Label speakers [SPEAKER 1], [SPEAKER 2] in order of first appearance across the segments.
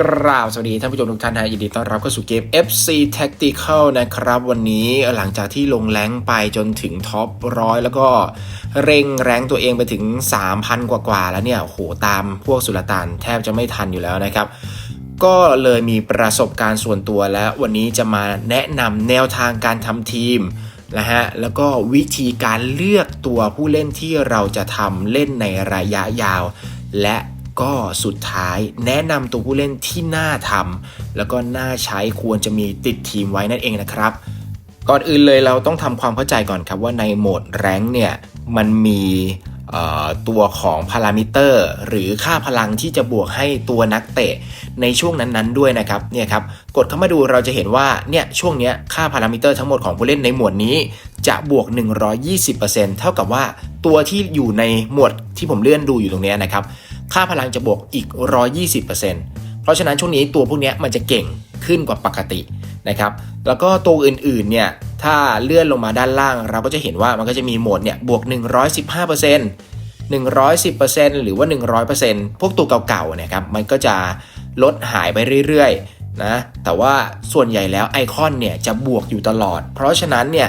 [SPEAKER 1] กราบสวัสดีท่านผู้ชมทุกท่านนะยินดีต้อนรับเข้าสู่เกม FC Tactical นะครับ วันนี้หลังจากที่ลงแรงไปจนถึงท็อปร้อยแล้วก็เร่งแรงตัวเองไปถึง 3,000 กว่าๆแล้วเนี่ยโหตามพวกสุลต่านแทบจะไม่ทันอยู่แล้วนะครับ ก็เลยมีประสบการณ์ส่วนตัวและวันนี้จะมาแนะนำแนวทางการทำทีมนะฮะแล้วก็วิธีการเลือกตัวผู้เล่นที่เราจะทำเล่นในระยะยาว และ ก็สุดท้ายแนะนำตัวผู้เล่นที่น่าทำแล้วก็น่าใช้ควรจะมีติดทีมไว้นั่นเองนะครับ ก่อนอื่นเลยเราต้องทำความเข้าใจก่อนครับว่าในโหมดแรงค์เนี่ยมันมี ตัวของพารามิเตอร์ หรือค่าพลังที่จะบวกให้ตัวนักเตะในช่วงนั้นๆด้วยนะครับเนี่ยครับกดเข้ามาดูเราจะเห็นว่าเนี่ยช่วงเนี้ยค่าพารามิเตอร์ทั้งหมดของผู้เล่นในหมวดนี้จะบวก 120%เท่ากับว่าตัวที่อยู่ในหมวดที่ผมเลื่อนดูอยู่ตรงนี้นะครับค่าพลังจะบวกอีก 120%เพราะฉะนั้นช่วงนี้ตัวพวกนี้มันจะเก่งขึ้นกว่าปกตินะครับแล้วก็ตัวอื่นๆเนี่ย ถ้าเลื่อนลงมาด้านล่าง เราก็จะเห็นว่ามันก็จะมีโหมดเนี่ยบวก 115% 110%หรือว่า 100%พวกตัวเก่าๆนะครับมันก็จะลดหายไปเรื่อยๆนะแต่ว่าส่วนใหญ่แล้วไอคอนเนี่ยจะบวกอยู่ตลอด เพราะฉะนั้นเนี่ย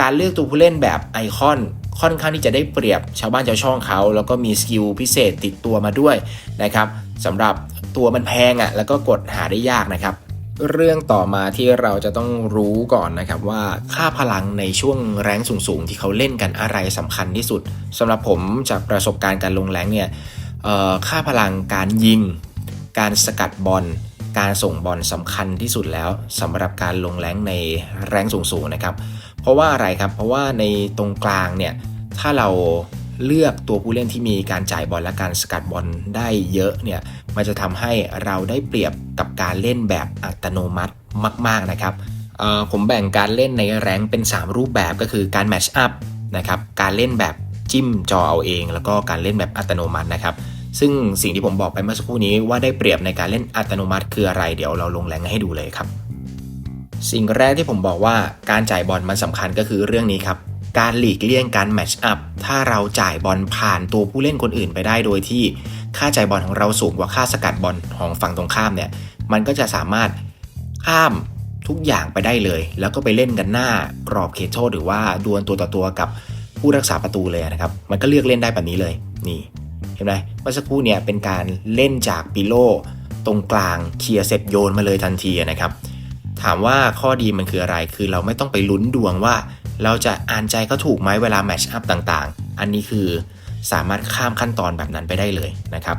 [SPEAKER 1] การเลือกตัวผู้เล่นแบบไอคอนค่อนข้างที่จะได้เปรียบชาวบ้านชาวช่องเขา แล้วก็มีสกิลพิเศษติดตัวมาด้วยนะครับสำหรับตัวมันแพงอะ่ะแล้วก็กดหาได้ยากนะครับ เรื่องต่อมาที่เราจะต้องรู้ก่อนนะครับว่าค่าพลังในช่วงแรงสูงๆ ที่เขาเล่นกันอะไรสำคัญที่สุดสำหรับผมจากประสบการณ์การลงแรงเนี่ยค่าพลังการยิง การสกัดบอลการส่งบอลสำคัญที่สุดแล้วสำหรับการลงแรงในแรงสูงๆนะครับ เพราะว่าอะไรครับเพราะว่าในตรงกลางเนี่ยถ้าเรา เลือกตัวผู้เล่นที่มีการจ่ายบอลและการสกัดบอลได้เยอะเนี่ยมันจะทำให้เราได้เปรียบกับการเล่นแบบอัตโนมัติมาก ๆนะครับผมแบ่งการเล่นในแรงเป็น 3 รูปแบบก็คือการแมชอัพนะครับการเล่นแบบจิ้มจอเอาเอง แล้วก็การเล่นแบบอัตโนมัตินะครับซึ่งสิ่งที่ผมบอกไปเมื่อสักครู่นี้ว่าได้เปรียบในการเล่นอัตโนมัติคืออะไร เดี๋ยวเราลงแรงให้ดูเลยครับ สิ่งแรกที่ผมบอกว่าการจ่ายบอลมันสำคัญก็คือเรื่องนี้ครับ การหลีกเลี่ยงการแมชอัพถ้าเราจ่ายบอลผ่านตัวผู้เล่นคนอื่นไปได้โดยที่ค่าจ่ายบอลของเราสูงกว่าค่าสกัดบอลของฝั่งตรงข้ามเนี่ย มันก็จะสามารถข้ามทุกอย่างไปได้เลย แล้วก็ไปเล่นกันหน้ากรอบเขตโทษหรือว่าดวลตัวต่อตัวกับผู้รักษาประตูเลยนะครับ มันก็เลือกเล่นได้แบบนี้เลย นี่เห็นไหมเมื่อสักครู่เนี่ยเป็นการเล่นจากปิโลตรงกลางเคลียร์เสร็จโยนมาเลยทันทีนะครับ ถามว่าข้อดีมันคืออะไร คือเราไม่ต้องไปลุ้นดวงว่า เราจะอ่านใจเขาถูกไหมเวลาแมชอัพต่างๆ อันนี้คือสามารถข้ามขั้นตอนแบบนั้นไปได้เลยนะครับ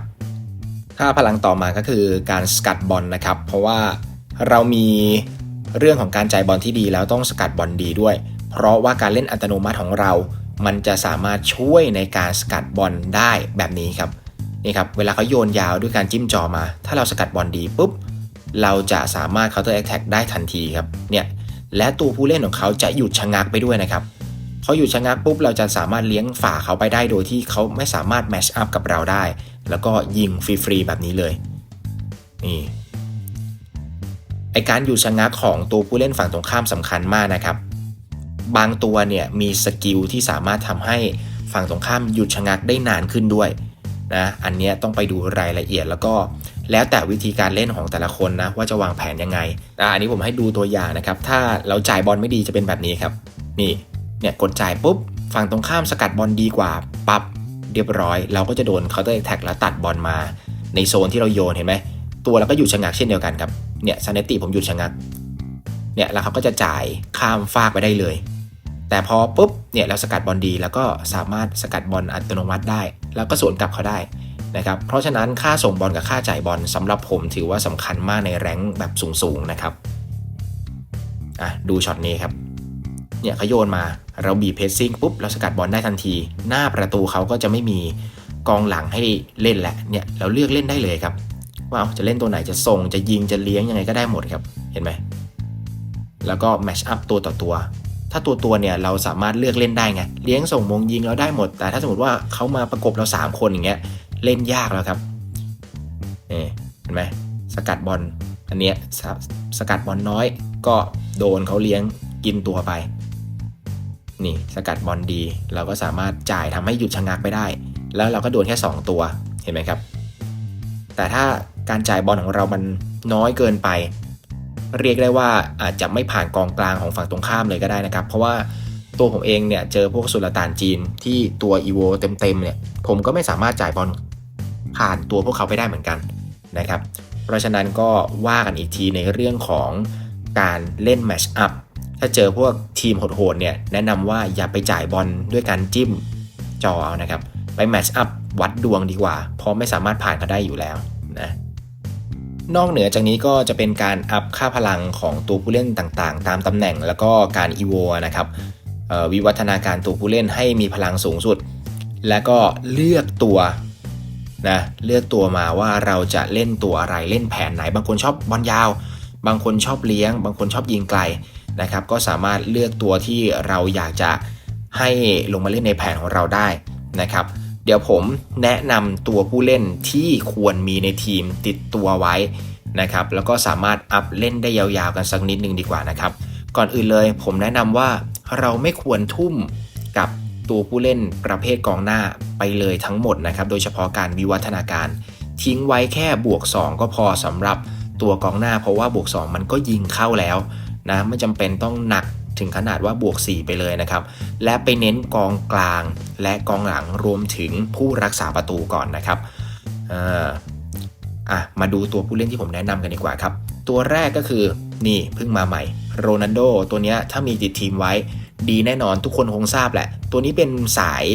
[SPEAKER 1] ค่าพลังต่อมาก็คือการสกัดบอลนะครับ เพราะว่าเรามีเรื่องของการจ่ายบอลที่ดีแล้วต้องสกัดบอลดีด้วย เพราะว่าการเล่นอัตโนมัติของเรา มันจะสามารถช่วยในการสกัดบอลได้แบบนี้ครับนี่ครับเวลาเขาโยนยาวด้วยการจิ้มจอมา ถ้าเราสกัดบอลดีปุ๊บเราจะสามารถ counter attack ได้ทันทีครับเนี่ย และตัวผู้เล่นของเขาจะหยุดชะงักไปด้วยนะครับเขาหยุดชะงักปุ๊บเราจะสามารถเลี้ยงฝ่าเขาไปได้โดยที่เขาไม่สามารถ match up กับเราได้ แล้วก็ยิงฟรีๆแบบนี้เลยนี่ไอการหยุดชะงักของตัวผู้เล่นฝั่งตรงข้ามสำคัญมากนะครับ บางตัวเนี่ยมีสกิลที่สามารถทำให้ฝั่งตรงข้ามหยุดชะงักได้นานขึ้นด้วยนะอันนี้ต้องไปดูรายละเอียดแล้วก็ แล้วแต่วิธีการเล่นของแต่ละคนนะว่าจะวางแผนยังไงอะอันนี้ผมให้ดูตัวอย่างนะครับ ถ้าเราจ่ายบอลไม่ดีจะเป็นแบบนี้ครับ นี่เนี่ยกดจ่ายปุ๊บฝั่งตรงข้ามสกัดบอลดีกว่าปับ๊บเรียบร้อย เราก็จะโดนเคาน์เตอร์แท็กแล้วตัดบอลมา ในโซนที่เราโยนเห็นไหมตัวเราก็หยุดชะงักเช่นเดียวกันครับเนี่ยซานเนตติผมหยุดชะงักเนี่ยแล้วเขาก็จะจ่ายข้ามฟากไปได้เลย แต่พอปุ๊บเนี่ยเราสกัดบอลดี แล้วก็สามารถสกัดบอลอัตโนมัติได้ แล้วก็สวนกลับเขาได้ นะครับเพราะฉะนั้นค่าส่งบอลกับค่าจ่ายบอลสำหรับผมถือว่าสำคัญมากในแรงแบบสูงๆนะครับอะดูช็อตนี้ครับเนี่ยเขาโยนมาเราบีเพสซิ่งปุ๊บเราสกัดบอลได้ทันที หน้าประตูเขาก็จะไม่มีกองหลังให้เล่นแหละเนี่ยเราเลือกเล่นได้เลยครับ ว่าเอาจะเล่นตัวไหนจะส่งจะยิงจะเลี้ยงยังไงก็ได้หมดครับเห็นไหมแล้วก็แมชอัพตัวต่อตัว ถ้าตัวตัวเนี่ยเราสามารถเลือกเล่นได้ไงเลี้ยงส่งมงยิงเราได้หมด แต่ถ้าสมมติว่าเขามาประกบเรา 3 คนอย่างเงี้ย เล่นยากแล้วครับนี่เห็นไหมสกัดบอลอันเนี้ยสสกัดบอลน้อยก็โดนเขาเลี้ยงกินตัวไป นี่สกัดบอลดี เราก็สามารถจ่ายทำให้หยุดชะงักไปได้ แล้วเราก็โดนแค่ 2 ตัวเห็นไหมครับ แต่ถ้าการจ่ายบอลของเรามันน้อยเกินไป เรียกได้ว่าอาจจะไม่ผ่านกองกลางของฝั่งตรงข้ามเลยก็ได้นะครับ เพราะว่าตัวผมเองเนี่ยเจอพวกสุลต่านจีนที่ตัวอีโวเต็มๆเนี่ยผมก็ไม่สามารถจ่ายบอล ผ่านตัวพวกเขาไปได้เหมือนกันนะครับ เพราะฉะนั้นก็ว่ากันอีกทีในเรื่องของการเล่นแมชอัพถ้าเจอพวกทีมโหดๆเนี่ยแนะนำว่าอย่าไปจ่ายบอลด้วยการจิ้มจอเอานะครับ ไปแมชอัพวัดดวงดีกว่า เพราะไม่สามารถผ่านก็ได้อยู่แล้วนะนอกเหนือจากนี้ก็จะเป็นการอัพค่าพลังของตัวผู้เล่นต่างๆ ตามตำแหน่งแล้วก็การอีโวนะครับวิวัฒนาการตัวผู้เล่นให้มีพลังสูงสุด และก็เลือกตัว นะเลือกตัวมาว่าเราจะเล่นตัวอะไรเล่นแผนไหน บางคนชอบบอลยาว บางคนชอบเลี้ยง บางคนชอบยิงไกลนะครับก็สามารถเลือกตัวที่เราอยากจะให้ลงมาเล่นในแผนของเราได้นะครับ เดี๋ยวผมแนะนำตัวผู้เล่นที่ควรมีในทีมติดตัวไว้นะครับแล้วก็สามารถอัพเล่นได้ยาวๆกันสักนิดนึงดีกว่านะครับ ก่อนอื่นเลยผมแนะนำว่าเราไม่ควรทุ่ม ตัวผู้เล่นประเภทกองหน้าไปเลยทั้งหมดนะครับ โดยเฉพาะการวิวัฒนาการ ทิ้งไว้แค่บวก 2 ก็พอสำหรับตัวกองหน้า เพราะว่าบวก 2 มันก็ยิงเข้าแล้วนะไม่จำเป็นต้องหนักถึงขนาดว่าบวก 4 ไปเลยนะครับ และไปเน้นกองกลางและกองหลังรวมถึงผู้รักษาประตูก่อนนะครับอ่าอะมาดูตัวผู้เล่นที่ผมแนะนำกันดีกว่าครับ ตัวแรกก็คือนี่เพิ่งมาใหม่โรนัลโดตัวเนี้ยถ้ามีติดทีมไว้ ดีแน่นอนทุกคนคงทราบแหละ ตัวนี้เป็นสาย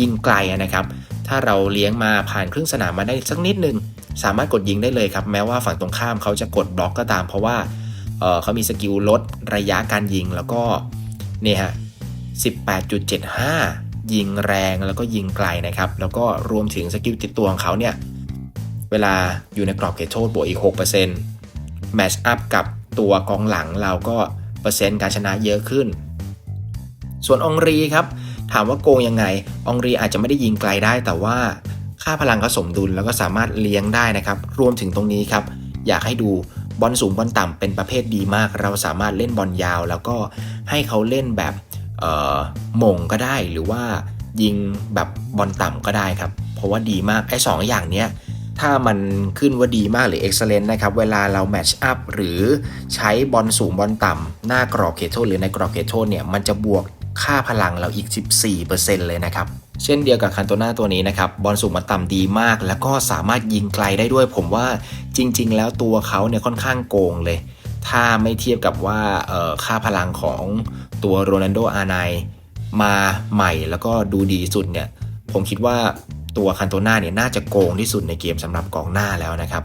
[SPEAKER 1] ยิงไกลนะครับ ถ้าเราเลี้ยงมาผ่านครึ่งสนามมาได้สักนิดนึง สามารถกดยิงได้เลยครับ แม้ว่าฝั่งตรงข้ามเขาจะกดบล็อกก็ตาม เพราะว่าเเขามีสกิลลดระยะการยิงแล้วก็เนี่ยฮะ18.75 ยิงแรงแล้วก็ยิงไกลนะครับ แล้วก็รวมถึงสกิลติดตัวของเขาเนี่ย เวลาอยู่ในกรอบเขตโทษบวกอีก 6%แมชอัพกับตัวกองหลังเราก็เปอร์เซ็นต์การชนะเยอะขึ้น ส่วนองรีครับ ถามว่าโกงยังไง องรีอาจจะไม่ได้ยิงไกลได้ แต่ว่าค่าพลังก็สมดุลแล้วก็สามารถเลี้ยงได้นะครับ รวมถึงตรงนี้ครับ อยากให้ดูบอลสูงบอลต่ำเป็นประเภทดีมาก เราสามารถเล่นบอลยาว แล้วก็ให้เขาเล่นแบบเออหม่งก็ได้หรือว่ายิงแบบบอลต่ำก็ได้ครับ เพราะว่าดีมากไอ้สองอย่างเนี้ยถ้ามันขึ้นว่าดีมากหรือ excellent นะครับ เวลาเราแมชอัพหรือใช้บอลสูงบอลต่ำหน้ากรอบเขตโทษหรือในกรอบเขตโทษเนี่ย มันจะบวก ค่าพลังเราอีก 14%เลยนะครับ เช่นเดียวกับคันโตนาตัวนี้นะครับ บอลสูงบอลต่ำดีมาก แล้วก็สามารถยิงไกลได้ด้วย ผมว่าจริง ๆ แล้วตัวเขาเนี่ยค่อนข้างโกงเลย ถ้าไม่เทียบกับว่าค่าพลังของตัวโรนัลโดอาไนมาใหม่แล้วก็ดูดีสุดเนี่ย ผมคิดว่าตัวคันโตนาเนี่ยน่าจะโกงที่สุดในเกมสำหรับกองหน้าแล้วนะครับ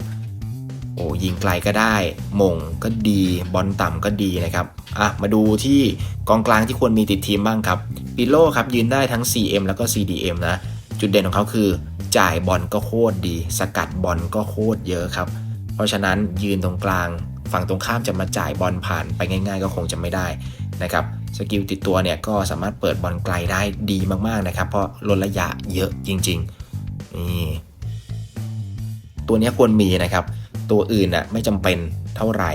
[SPEAKER 1] อ้ยิงไกลก็ได้มงก็ดีบอลต่ำก็ดีนะครับอะมาดูที่กองกลางที่ควรมีติดทีมบ้างครับปิโลครับยืนได้ทั้ง CM แล้วก็ CDM นะ จุดเด่นของเขาคือ จ่ายบอลก็โคตรดี สกัดบอลก็โคตรเยอะครับ เพราะฉะนั้นยืนตรงกลาง ฝั่งตรงข้ามจะมาจ่ายบอลผ่านไปง่าย ๆ ก็คงจะไม่ได้นะครับสกิลติดตัวเนี่ยก็สามารถเปิดบอลไกลได้ดีมากๆนะครับ เพราะลดระยะเยอะจริงๆนี่ตัวนี้ควรมีนะครับ ตัวอื่นน่ะไม่จำเป็นเท่าไหร่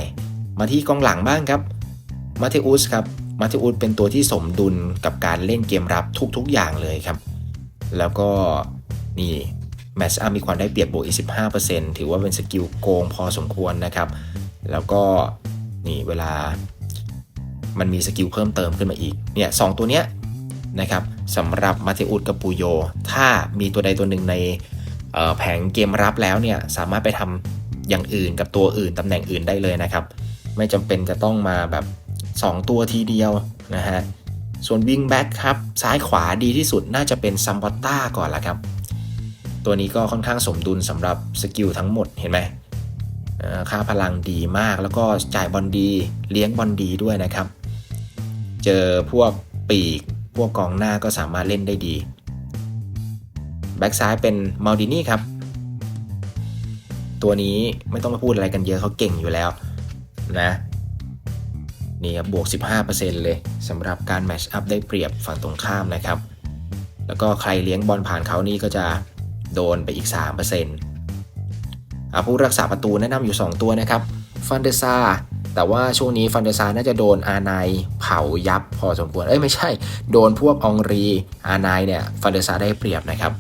[SPEAKER 1] มาที่กองหลังบ้างครับ มาเทอุสครับ มาเทอุสเป็นตัวที่สมดุลกับการเล่นเกมรับทุกๆอย่างเลยครับ แล้วก็นี่แมตช์อัพมีความได้เปรียบบวกอีก 15%ถือว่าเป็นสกิลโกงพอสมควรนะครับ แล้วก็นี่เวลามันมีสกิลเพิ่มเติมขึ้นมาอีก เนี่ยสองตัวเนี้ยนะครับสำหรับมาเทอุสกับปูโย ถ้ามีตัวใดตัวหนึ่งในแผงเกมรับแล้วเนี่ยสามารถไปทำ อย่างอื่นกับตัวอื่นตำแหน่งอื่นได้เลยนะครับ ไม่จำเป็นจะต้องมาแบบ 2 ตัวทีเดียวนะฮะส่วนวิงแบ็กครับซ้ายขวาดีที่สุดน่าจะเป็นซัมบอตต้าก่อนละครับ ตัวนี้ก็ค่อนข้างสมดุลสำหรับสกิลทั้งหมดเห็นไหมค่าพลังดีมากแล้วก็จ่ายบอลดีเลี้ยงบอลดีด้วยนะครับ เจอพวกปีก พวกกองหน้าก็สามารถเล่นได้ดี แบ็กซ้ายเป็นมัลดินี่ครับ ตัวนี้ไม่ต้องมาพูดอะไรกันเยอะเขาเก่งอยู่แล้วนะนี่ครับบวก 15%เลยสำหรับการแมชอัพได้เปรียบฝั่งตรงข้ามนะครับ แล้วก็ใครเลี้ยงบอลผ่านเขานี่ก็จะโดนไปอีก 3%อะผู้รักษาประตูแนะนำอยู่ 2 ตัวนะครับฟันเดซาแต่ว่าช่วงนี้ฟันเดซาน่าจะโดนอาไนเผายับพอสมควร เอ้ยไม่ใช่ โดนพวกองรีอาไนเนี่ยฟันเดซาได้เปรียบนะครับ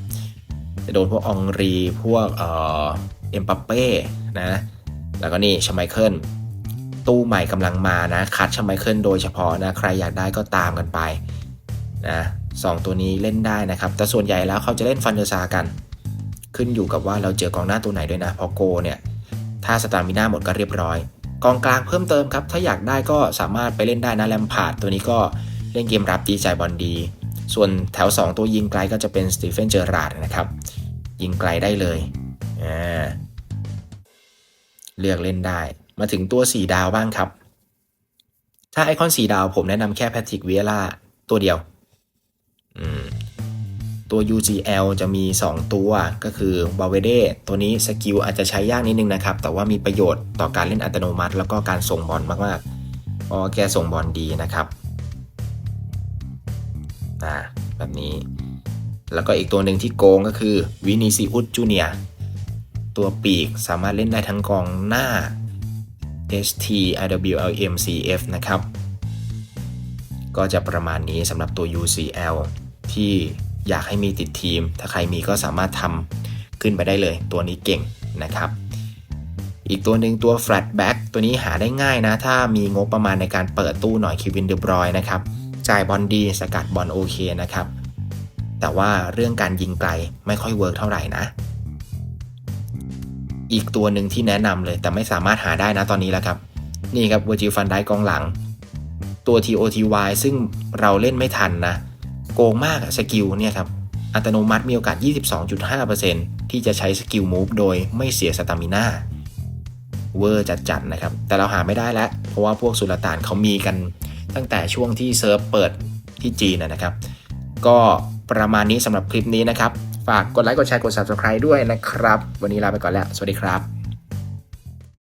[SPEAKER 1] จะโดนพวกองรีพวกเอ่อ เอ็มปัปเป้นะ แล้วก็นี่ชไมเคิลตู้ใหม่กำลังมานะ คัดชไมเคิลโดยเฉพาะนะ ใครอยากได้ก็ตามกันไปนะสองตัวนี้เล่นได้นะครับ แต่ส่วนใหญ่แล้วเขาจะเล่นฟันเดอร์ซากัน ขึ้นอยู่กับว่าเราเจอกองหน้าตัวไหนด้วยนะพอโกเนี่ยถ้าสตามิน่าหมดก็เรียบร้อย กองกลางเพิ่มเติมครับ ถ้าอยากได้ก็สามารถไปเล่นได้นะแลมพาร์ดตัวนี้ก็เล่นเกมรับดีใจายบอลดี ส่วนแถว 2 ตัวยิงไกลก็จะเป็นสตีเฟนเจอราร์ดนะครับ ยิงไกลได้เลย อ่าเลือกเล่นได้ มาถึงตัว 4 ดาวบ้างครับ ถ้าไอคอน 4 ดาวผมแนะนำแค่แพทริกเวียร่าตัวเดียว อืมตัว UGL จะมี 2 ตัวก็คือบาเวเดตัวนี้สกิลอาจจะใช้ยากนิดนึงนะครับ แต่ว่ามีประโยชน์ต่อการเล่นอัตโนมัติ แล้วก็การส่งบอลมากๆเพราะแกส่งบอลดีนะครับอ่าแบบนี้ แล้วก็อีกตัวหนึ่งที่โกงก็คือวินิซิอุสจูเนีย ตัวปีกสามารถเล่นได้ทั้งกองหน้า ST IWLM CF นะครับ ก็จะประมาณนี้สำหรับตัว UCL ที่อยากให้มีติดทีม ถ้าใครมีก็สามารถทำขึ้นไปได้เลย ตัวนี้เก่งนะครับ อีกตัวหนึ่งตัว Flatback ตัวนี้หาได้ง่ายนะ ถ้ามีงบประมาณในการเปิดตู้หน่อยคิวินเดบรอยนะครับ จ่ายบอลดีสกัดบอลโอเคนะครับ แต่ว่าเรื่องการยิงไกลไม่ค่อยเวิร์กเท่าไหร่นะ อีกตัวหนึ่งที่แนะนำเลย แต่ไม่สามารถหาได้นะตอนนี้แล้วครับ นี่ครับเวอร์จิฟันได้กองหลัง ตัว TOTY ซึ่งเราเล่นไม่ทันนะ โกงมากอะสกิลเนี่ยครับอัตโนมัติมีโอกาส 22.5%ที่จะใช้สกิลมูฟโดยไม่เสียสตามิน่าเวอร์จัดๆนะครับ แต่เราหาไม่ได้แล้ว เพราะว่าพวกสุลต่านเขามีกัน ตั้งแต่ช่วงที่เซิร์ฟเปิดที่จีนนะครับ ก็ประมาณนี้สำหรับคลิปนี้นะครับ ฝากกดไลค์กดแชร์กด Subscribe ด้วยนะครับ วันนี้ลาไปก่อนแล้ว สวัสดีครับ